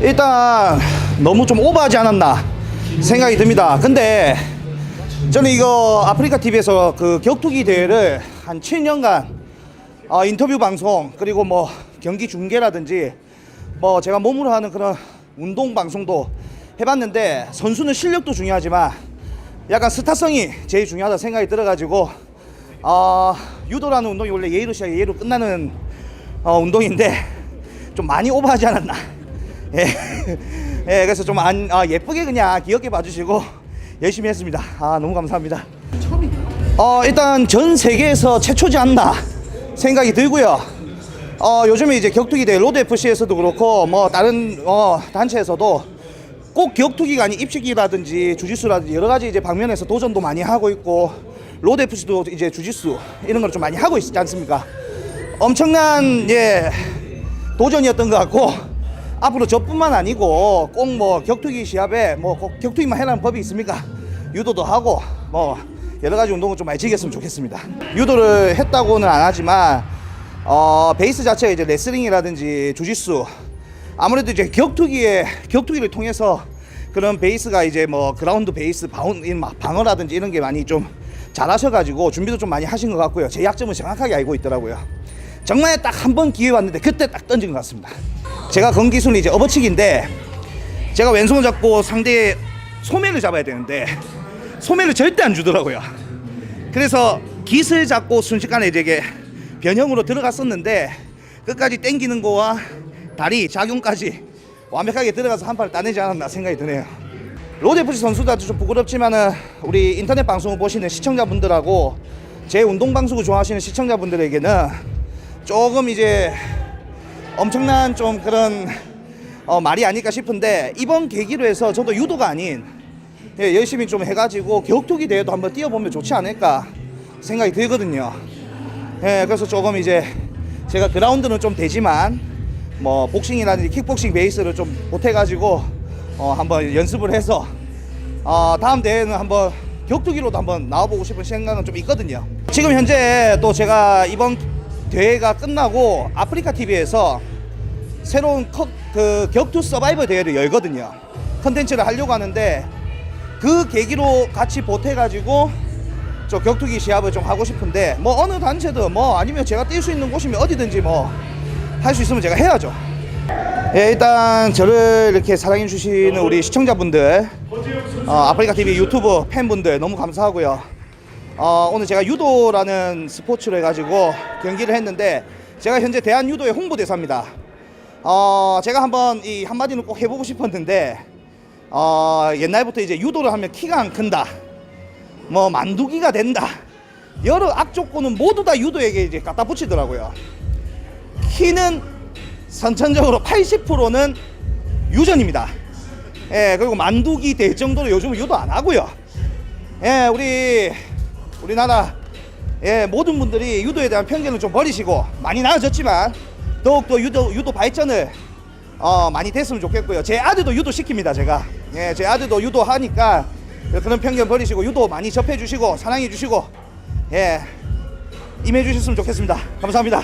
일단 너무 좀 오버하지 않았나 생각이 듭니다. 근데 저는 이거 아프리카 TV에서 그 격투기 대회를 한 7년간 어, 인터뷰 방송 그리고 뭐 경기 중계라든지 뭐 제가 몸으로 하는 그런 운동 방송도 해봤는데 선수는 실력도 중요하지만 약간 스타성이 제일 중요하다 생각이 들어가지고 어, 유도라는 운동이 원래 예의로 시작해 예의로 끝나는 어, 운동인데 좀 많이 오버하지 않았나 예, 예 그래서 좀 안, 아, 예쁘게 그냥 귀엽게 봐주시고 열심히 했습니다. 아 너무 감사합니다. 어 일단 전 세계에서 최초지 않나 생각이 들고요. 어 요즘에 이제 격투기 대회 로드 FC에서도 그렇고 뭐 다른 어 단체에서도 꼭 격투기가 아닌 입식이라든지 주짓수라든지 여러 가지 이제 방면에서 도전도 많이 하고 있고 로드 FC도 이제 주짓수 이런 걸 좀 많이 하고 있지 않습니까? 엄청난 예 도전이었던 것 같고 앞으로 저뿐만 아니고 꼭 뭐 격투기 시합에 뭐꼭 격투기만 해라는 법이 있습니까? 유도도 하고 뭐 여러 가지 운동을 좀 많이 즐겼으면 좋겠습니다. 유도를 했다고는 안 하지만 어 베이스 자체가 이제 레슬링이라든지 주짓수 아무래도 이제 격투기에 격투기를 통해서 그런 베이스가 이제 뭐 그라운드 베이스 막 방어라든지 이런 게 많이 좀 잘하셔가지고 준비도 좀 많이 하신 것 같고요. 제 약점은 정확하게 알고 있더라고요. 정말 딱 한 번 기회 왔는데 그때 딱 던진 것 같습니다. 제가 건 기술은 이제 업어치기인데 제가 왼손을 잡고 상대의 소매를 잡아야 되는데 소매를 절대 안 주더라고요. 그래서 깃을 잡고 순식간에 이제 변형으로 들어갔었는데 끝까지 땡기는 거와 다리 작용까지 완벽하게 들어가서 한 판을 따내지 않았나 생각이 드네요. 로데프시 선수들한테 좀 부끄럽지만은 우리 인터넷 방송을 보시는 시청자분들하고 제 운동 방송을 좋아하시는 시청자분들에게는 조금 이제 엄청난 좀 그런 어, 말이 아닐까 싶은데 이번 계기로 해서 저도 유도가 아닌 예, 열심히 좀 해가지고 격투기 대회도 한번 뛰어보면 좋지 않을까 생각이 들거든요. 예, 그래서 조금 이제 제가 그라운드는 좀 되지만 뭐 복싱이라든지 킥복싱 베이스를 좀 보태가지고 어, 한번 연습을 해서 어, 다음 대회는 한번 격투기로도 한번 나와보고 싶은 생각은 좀 있거든요. 지금 현재 또 제가 이번 대회가 끝나고 아프리카 TV에서 새로운 컷, 그 격투 서바이벌 대회를 열거든요. 컨텐츠를 하려고 하는데 그 계기로 같이 보태가지고 저 격투기 시합을 좀 하고 싶은데 뭐 어느 단체든 뭐 아니면 제가 뛸 수 있는 곳이면 어디든지 뭐 할 수 있으면 제가 해야죠. 예, 일단 저를 이렇게 사랑해 주시는 우리 시청자분들, 어, 아프리카 TV 유튜브 팬분들 너무 감사하고요. 어, 오늘 제가 유도라는 스포츠를 해가지고 경기를 했는데 제가 현재 대한 유도의 홍보 대사입니다. 어, 제가 한번 이 한마디는 꼭 해보고 싶었는데 어, 옛날부터 이제 유도를 하면 키가 안 큰다. 뭐 만두기가 된다. 여러 악조건은 모두 다 유도에게 이제 갖다 붙이더라고요. 키는 선천적으로 80%는 유전입니다. 예, 그리고 만두기 될 정도로 요즘은 유도 안 하고요. 예, 우리 우리나라 예, 모든 분들이 유도에 대한 편견을 좀 버리시고 많이 나아졌지만 더욱더 유도 유도 발전을 어, 많이 됐으면 좋겠고요. 제 아들도 유도 시킵니다, 제가. 예, 제 아들도 유도 하니까 그런 편견 버리시고 유도 많이 접해 주시고 사랑해 주시고 예. 임해 주셨으면 좋겠습니다. 감사합니다.